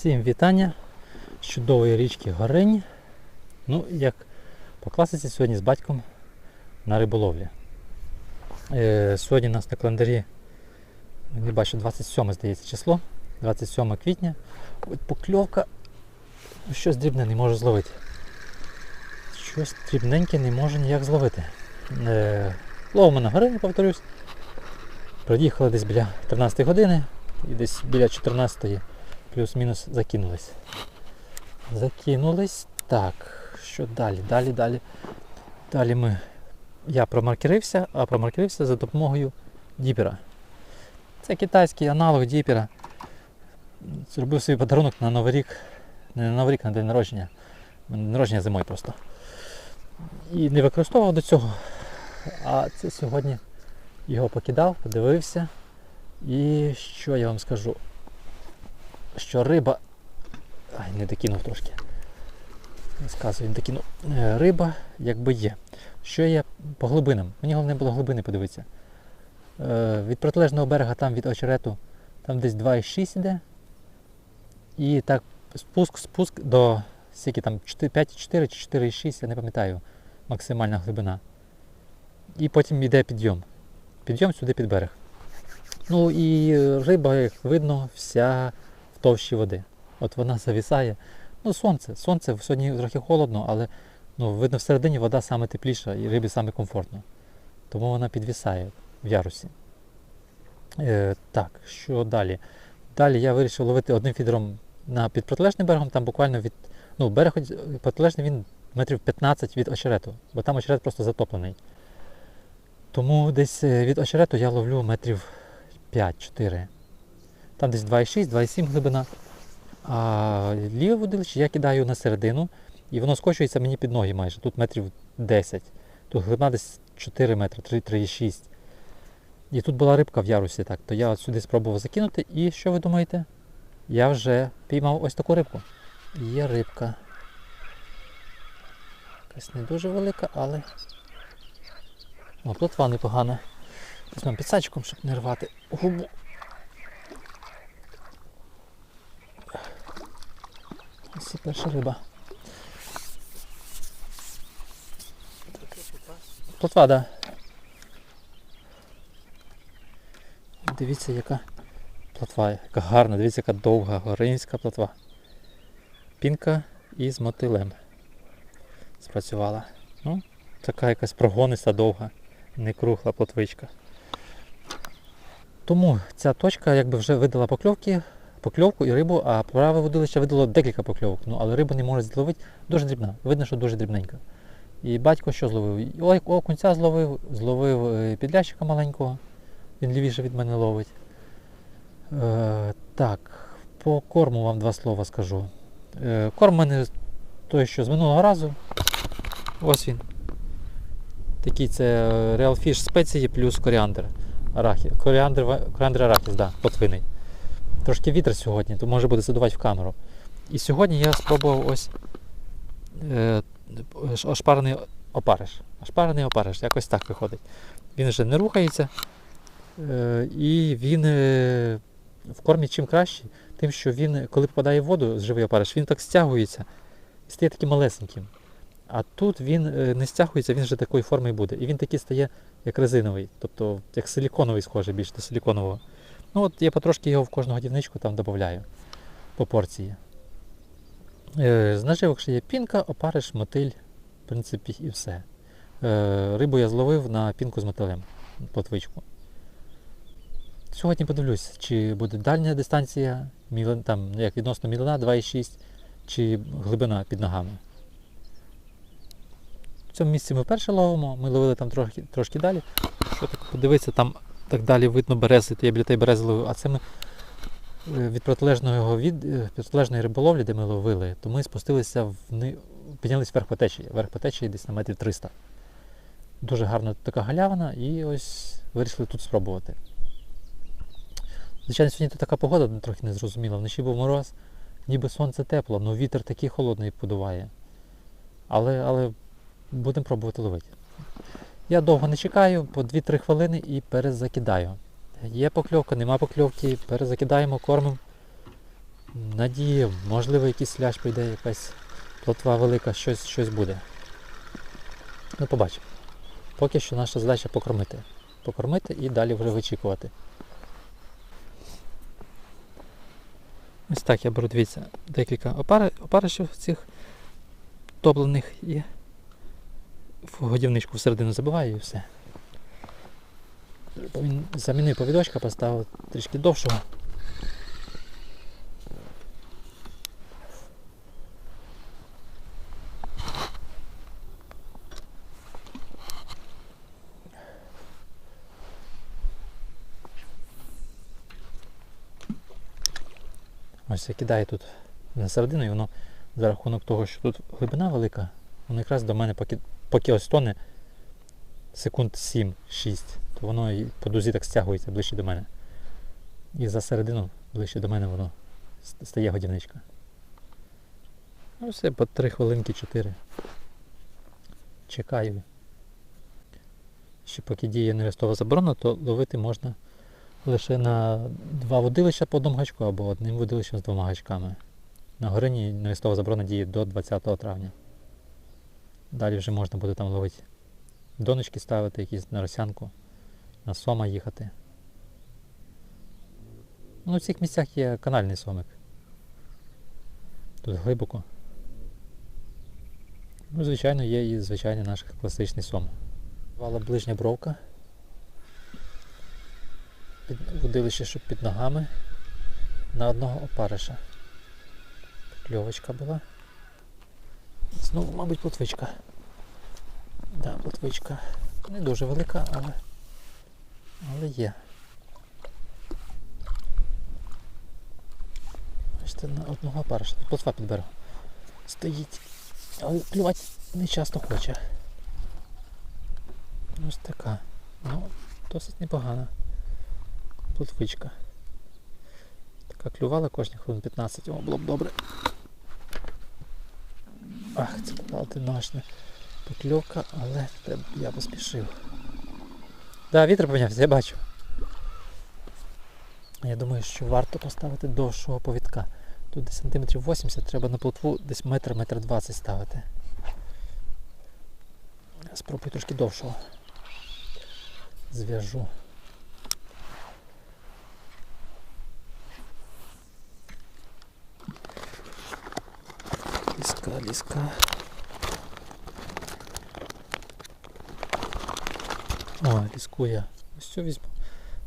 Всім вітання з чудової річки Горинь. Ну, як по класиці сьогодні з батьком на риболовлі. Е, сьогодні у нас на календарі, не бачу, 27 здається число, 27 квітня. От покльовка, ну, щось дрібне не можу зловити. Щось дрібненьке не можу ніяк зловити. Е, ловимо на горині, повторюсь. Приїхали десь біля 13 години і десь біля 14 плюс-мінус закинулись. Закинулись. Так, що далі? Далі, далі. Далі ми. Я промаркерився, а промаркерився за допомогою діпера. Це китайський аналог діпера. Зробив свій подарунок на Новий рік. Не на Новий рік, на день народження. Народження зимою просто. І не використовував до цього. А це сьогодні його покидав, подивився. І що я вам скажу? Що риба. Ай, не докинув трошки. Розказую, не докинув. Е, Риба якби є. Що є по глибинам? Мені головне було глибини подивитися. Е, від протилежного берега, там від очерету, там десь 2,6 іде. І так спуск, спуск до скільки там 5,4 чи 4,6, я не пам'ятаю, максимальна глибина. І потім йде підйом. Підйом сюди під берег. Ну і риба, як видно, вся товщі води. От вона завісає. Ну, сонце. Сонце сьогодні трохи холодно, але ну, видно, всередині вода саме тепліша і рибі саме комфортно. Тому вона підвісає в ярусі. Е, так, що далі? Далі я вирішив ловити одним фідером на під протилежним берегом, там буквально від. Ну, берег протилежний він метрів 15 від очерету, бо там очерет просто затоплений. Тому десь е, від очерету я ловлю метрів 5-4. Там десь 2,6, 2,7 глибина. А ліве водилище я кидаю на середину, і воно скочується мені під ноги майже. Тут метрів 10. Тут глибина десь 4 метри, 3, 3,6. І тут була рибка в ярусі, так, то я от сюди спробував закинути. І що ви думаєте? Я вже піймав ось таку рибку. Є рибка. Якась не дуже велика, але. О, плотва непогана. Візьмемо підсачком, щоб не рвати губу. І перша риба. Плотва, да. Дивіться, яка плотва, яка гарна, дивіться, яка довга горинська плотва. Пінка із мотилем спрацювала. Ну, така якась прогониста довга, не кругла плотвичка. Тому ця точка якби вже видала покльовки, покльовку і рибу, а праве водилище видало декілька покльовок. Ну, але рибу не може зловити. Дуже дрібна. Видно, що дуже дрібненька. І батько що зловив? Окунця зловив, зловив е, підлящика маленького. Він лівіше від мене ловить. Е, так, по корму вам два слова скажу. Е, корм у мене той, що з минулого разу. Ось він. Такий це е, Real Fish спеції плюс коріандр. Арахі. Коріандр, коріандр арахіс, да, потвиний. Трошки вітер сьогодні, то може буде задувати в камеру. І сьогодні я спробував ось е, ошпарений опариш. Ошпарений опариш, якось так виходить. Він вже не рухається. Е, і він е, в кормі чим краще, тим, що він, коли попадає в воду, живий опариш, він так стягується і стає таким малесеньким. А тут він е, не стягується, він вже такої форми буде. І він такий стає як резиновий, тобто як силіконовий схожий більше до силіконового. Ну от я потрошки його в кожну годівничку там додаю по порції. Е, з наживок ще є пінка, опариш, мотиль, в принципі, і все. Е, рибу я зловив на пінку з мотилем, плотвичку. Сьогодні подивлюсь, чи буде дальня дистанція, там, як відносно мілина 2,6, чи глибина під ногами. В цьому місці ми вперше ловимо, ми ловили там трошки, трошки далі. Так подивитися, там так далі видно берези, я біля тієї берези а це ми е, від протилежного від е, протилежної риболовлі, де ми ловили, то ми спустилися вни, піднялись вверх по течії, вверх по течії десь на метрів 300. Дуже гарна така галявина і ось вирішили тут спробувати. Звичайно, сьогодні тут така погода ну, трохи незрозуміла. Вночі був мороз, ніби сонце тепло, але вітер такий холодний подуває. Але, але будемо пробувати ловити. Я довго не чекаю, по 2-3 хвилини і перезакидаю. Є покльовка, нема покльовки, перезакидаємо, кормимо. надії, можливо, якийсь ляж прийде, якась плотва велика, щось, щось буде. Ну, побачимо. Поки що наша задача покормити. Покормити і далі вже вичікувати. Ось так я беру, дивіться, декілька опари, опаришів цих топлених і в годівничку всередину забиваю і все. Він замінив повідочка, поставив трішки довшого. Ось я кидаю тут на середину і воно за рахунок того, що тут глибина велика, воно якраз до мене поки, поки ось тоне секунд 7-6, то воно і по дузі так стягується ближче до мене. І за середину ближче до мене воно стає годівничка. Ну все, по 3 хвилинки 4. Чекаю. Ще поки діє нерестова заборона, то ловити можна лише на два водилища по одному гачку або одним водилищем з двома гачками. На горині нерестова заборона діє до 20 травня. Далі вже можна буде там ловити. Донечки ставити якісь на росянку, на сома їхати. Ну, в цих місцях є канальний сомик. Тут глибоко. Ну, звичайно, є і звичайний наш класичний сом. Вала ближня бровка. Під, водилище, щоб під ногами на одного опариша. Кльовочка була. Знову, мабуть, плотвичка. Да, плотвичка. Не дуже велика, але, але є. Бачите, на одного опариша. Тут плотва під. Стоїть. Але клювати не часто хоче. Ось така. Ну, досить непогана. Плотвичка. Така клювала кожні хвилин 15, о, було б добре. Ах, це була одиночна покльовка, але я поспішив. Да, вітер помінявся, я бачу. Я думаю, що варто поставити довшого повідка. Тут десь сантиметрів 80, треба на плотву десь метр, метр 20 ставити. Спробую трошки довшого. Зв'яжу. Ліска, ліска. О, ліску я. Ось цю візьму.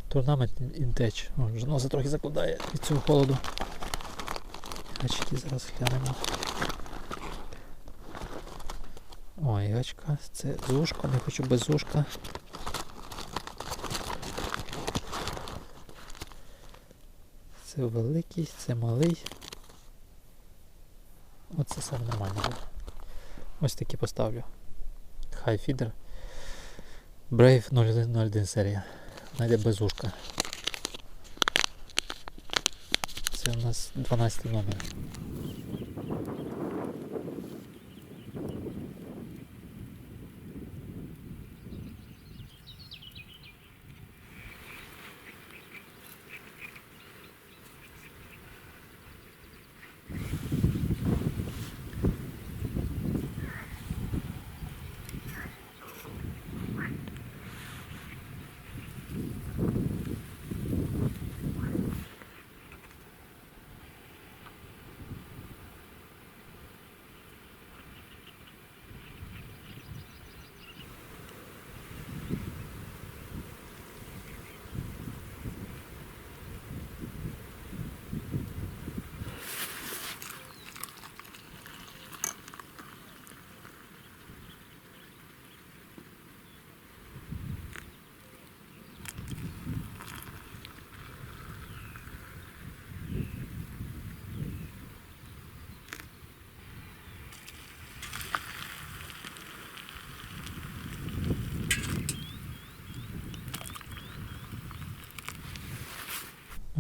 Турнамент інтеч. Вже носа трохи закладає від цього холоду. Гачки зараз глянемо. Ой, гачка, це зушка, не хочу без зушка. Це великий, це малий. Оце саме нормально буде. Ось такі поставлю. Хай фідер. Brave 0101 серія. Найде без ушка. Це у нас 12 номер.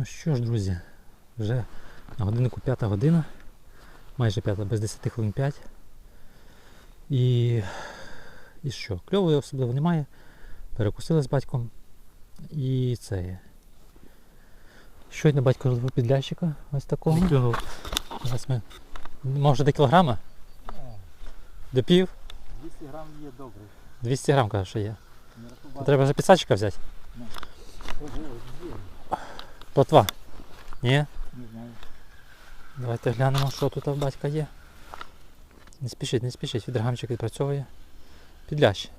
Ну що ж, друзі, вже на годиннику п'ята година, майже п'ята, без 10 хвилин 5. І, і що? Кльової особливо немає. Перекусили з батьком. І це. Щойно батько зловив підлящика, ось такого. Клюнув. Зараз ми. Може до кілограма? До пів? 200 грам є добре. 200 грам каже, що є. То треба вже підсадчика взяти. Плотва. Ні? Не знаю. Давайте глянемо, що тут в батька є. Не спішіть, не спішіть, відрагамчик відпрацьовує. Підлящ.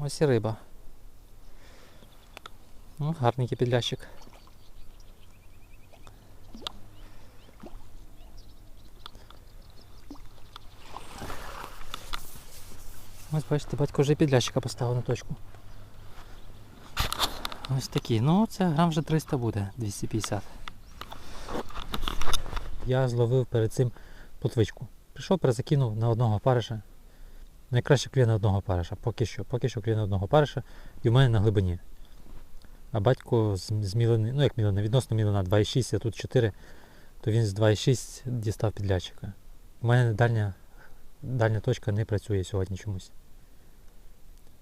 Ось і риба. Ну, гарненький підлящик. Ось бачите, батько вже і підлящика поставив на точку. Ось такий. Ну, це грам вже 300 буде, 250. Я зловив перед цим плотвичку. Прийшов, перезакинув на одного париша. Найкраще клює на одного париша. Поки що. Поки що клює на одного париша і в мене на глибині. А батько з мілини, ну як мілина, відносно мілина 2,6, а тут 4, то він з 2,6 дістав підлячика. У мене дальня, дальня точка не працює сьогодні чомусь.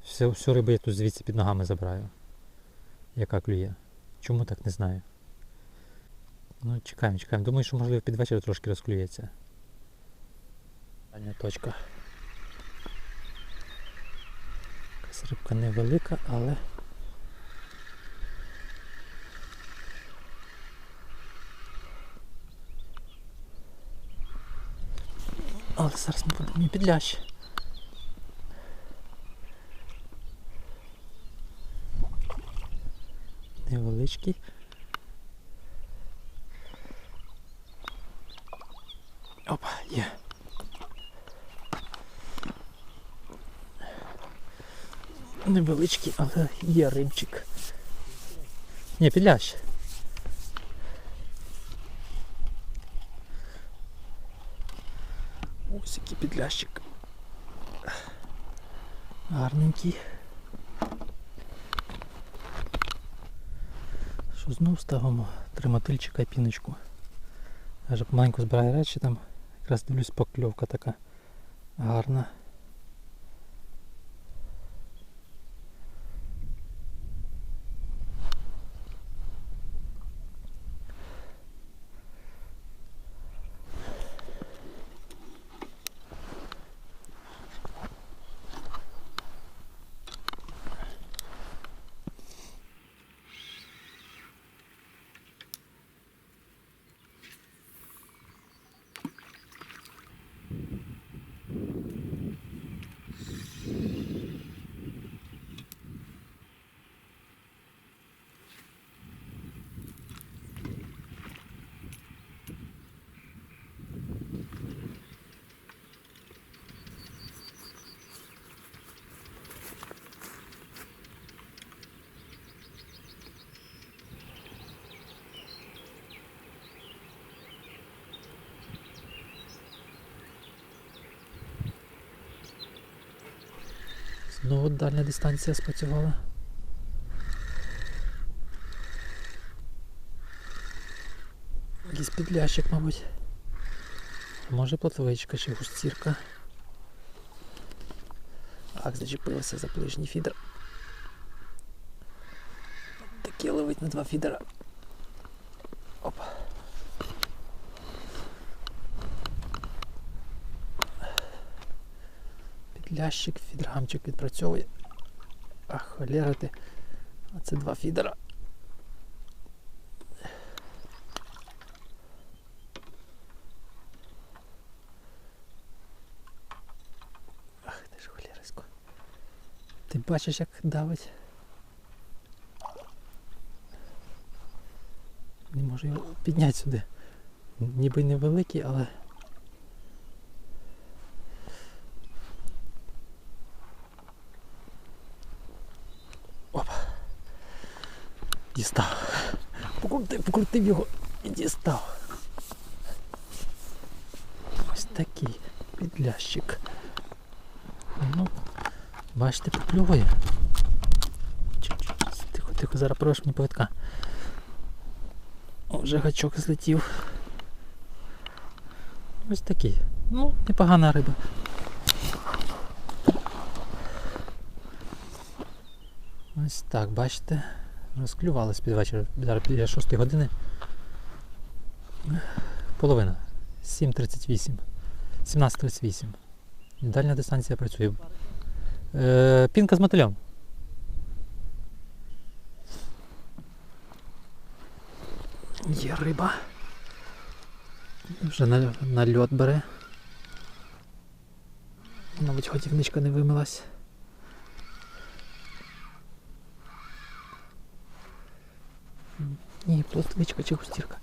Всю, всю рибу я тут звідси під ногами забираю. Яка клює. Чому так не знаю. Ну, чекаємо, чекаємо. Думаю, що можливо під вечір трошки розклюється. Дальня точка. Якась рибка невелика, але. Але зараз ми будемо підлящ. Невеличкий. Опа, є. Невеличкий, але є рибчик. Ні, підлящ. Ось який підлящик. Гарненький. Що знов ставимо тримотильчика і піночку. Я вже помаленьку збираю речі там. Якраз дивлюсь покльовка така гарна. Знову дальня дистанція спрацювала. Якийсь підлящик, мабуть. Може плотвичка чи густірка. Ах, зачепилася за ближній фідер. Таке ловить на два фідера. Підлящик, фідергамчик відпрацьовує. Ах, холера ти. А це два фідера. Ах, ти ж холерисько. Ти бачиш, як давить. Не можу його підняти сюди. Ніби невеликий, але. Дістав. Покрутив, покрутив його і дістав. Ось такий підлящик. Ну, бачите, поплюває. Тихо, тихо, зараз прошу мені повідка. О, вже гачок злетів. Ось такий. Ну, непогана риба. Ось так, бачите. Розклювалось під вечір. Зараз біля 6 години. Половина. 7.38. 17.38. Дальня дистанція працює. Е, пінка з мотилем. Є риба. Вже на, на льот бере. Мабуть, готівничка не вимилась. Ні, плотвичка чи густірка.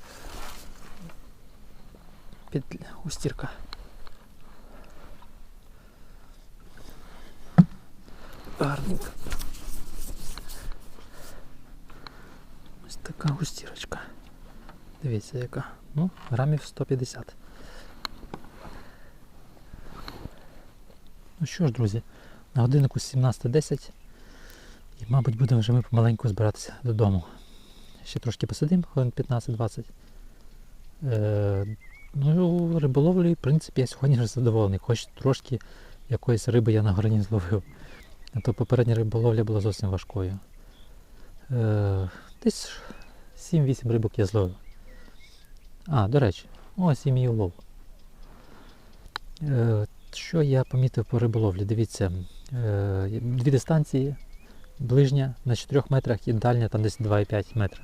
Під густірка. Гарненько. Ось така густірочка. Дивіться яка. Ну, грамів 150. Ну що ж, друзі, на годиннику 17.10 і, мабуть, будемо вже ми помаленьку збиратися додому. Ще трошки посидимо, хвилин 15-20. Е, ну, риболовлі, в принципі, я сьогодні задоволений. Хоч трошки якоїсь риби я на грані зловив. А то попередня риболовля була зовсім важкою. Е, десь 7-8 рибок я зловив. А, до речі, ось і мій улов. Е, що я помітив по риболовлі? Дивіться, дві дистанції, ближня на 4 метрах і дальня там десь 2,5 метра.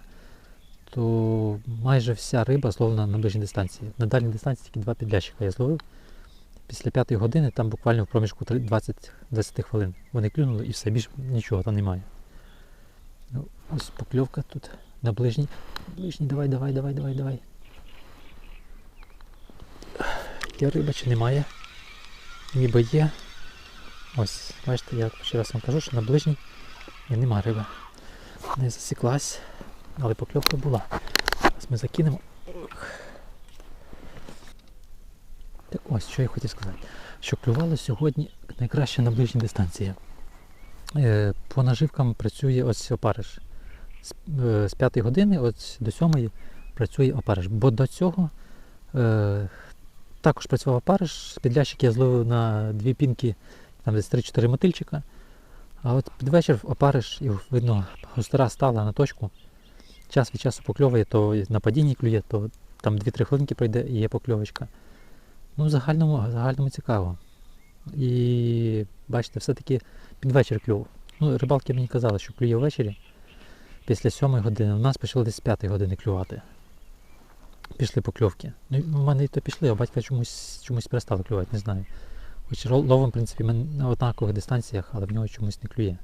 То майже вся риба зловлена на ближній дистанції. На дальній дистанції тільки два підлящика я зловив. Після п'ятої години там буквально в проміжку 20, 20 хвилин. Вони клюнули і все, більше нічого там немає. Ну, ось покльовка тут на ближній. Ближній, давай, давай, давай, давай, давай. Є риба чи немає? Ніби є. Ось, бачите, я ще раз вам кажу, що на ближній і нема риби. Не засіклась, але покльовка була. Зараз ми закинемо. Так ось, що я хотів сказати. Що клювало сьогодні найкраще на ближній дистанції. Е, по наживкам працює ось опариш. З, е, 5 години ось до 7 працює опариш. Бо до цього е, також працював опариш, підлящик я зловив на дві пінки, там десь 3-4 мотильчика. А от під вечір опариш, і видно, густера стала на точку. Час від часу покльовує, то на падінні клює, то там 2-3 хвилинки пройде і є покльовочка. Ну, в загальному, в загальному цікаво. І бачите, все-таки під вечір клюв. Ну, рибалки мені казали, що клює ввечері після 7 години. У нас почали десь з 5 години клювати. Пішли покльовки. Ну, в мене і то пішли, а батька чомусь, чомусь перестали клювати, не знаю. Хоч ловим, в принципі, ми на однакових дистанціях, але в нього чомусь не клює.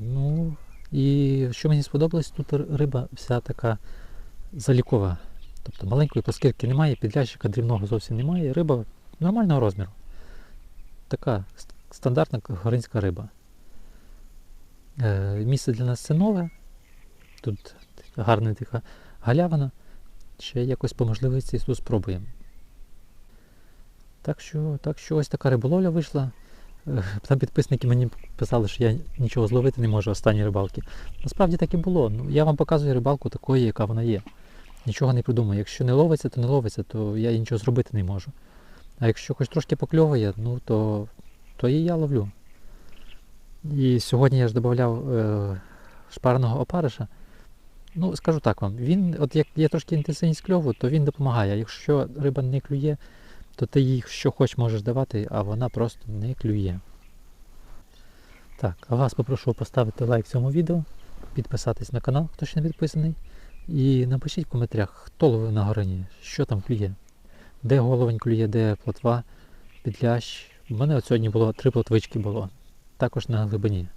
Ну, і що мені сподобалось, тут риба вся така залікова. Тобто маленької плоскірки немає, підлящика дрібного зовсім немає. Риба нормального розміру. Така стандартна горинська риба. Е, місце для нас це нове. Тут гарна така галявина. Ще якось по можливості тут спробуємо. Так що, так що ось така риболовля вийшла. Е, Там підписники мені писали, що я нічого зловити не можу останні рибалки. Насправді так і було. Ну, я вам показую рибалку такої, яка вона є. Нічого не придумаю. Якщо не ловиться, то не ловиться, то я нічого зробити не можу. А якщо хоч трошки покльовує, ну то, то і я ловлю. І сьогодні я ж додавав е, шпарного опариша. Ну, скажу так вам, він, от як є трошки інтенсивність кльову, то він допомагає. Якщо риба не клює, то ти їй що хоч можеш давати, а вона просто не клює. Так, а вас попрошу поставити лайк цьому відео, підписатись на канал, хто ще не підписаний. І напишіть в коментарях, хто ловив на горині, що там клює, де головень клює, де плотва, підлящ. У мене от сьогодні було три плотвички було, також на глибині.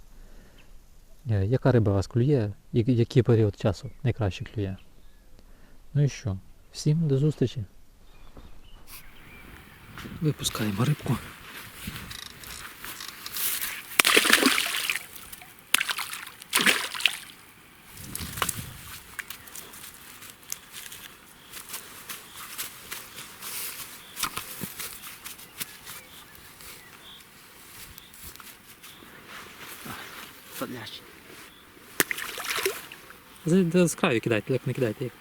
Е, Яка риба вас клює і який період часу найкраще клює? Ну і що? Всім до зустрічі! Випускаємо рибку. З, з краю кидайте, як не кидайте. Як.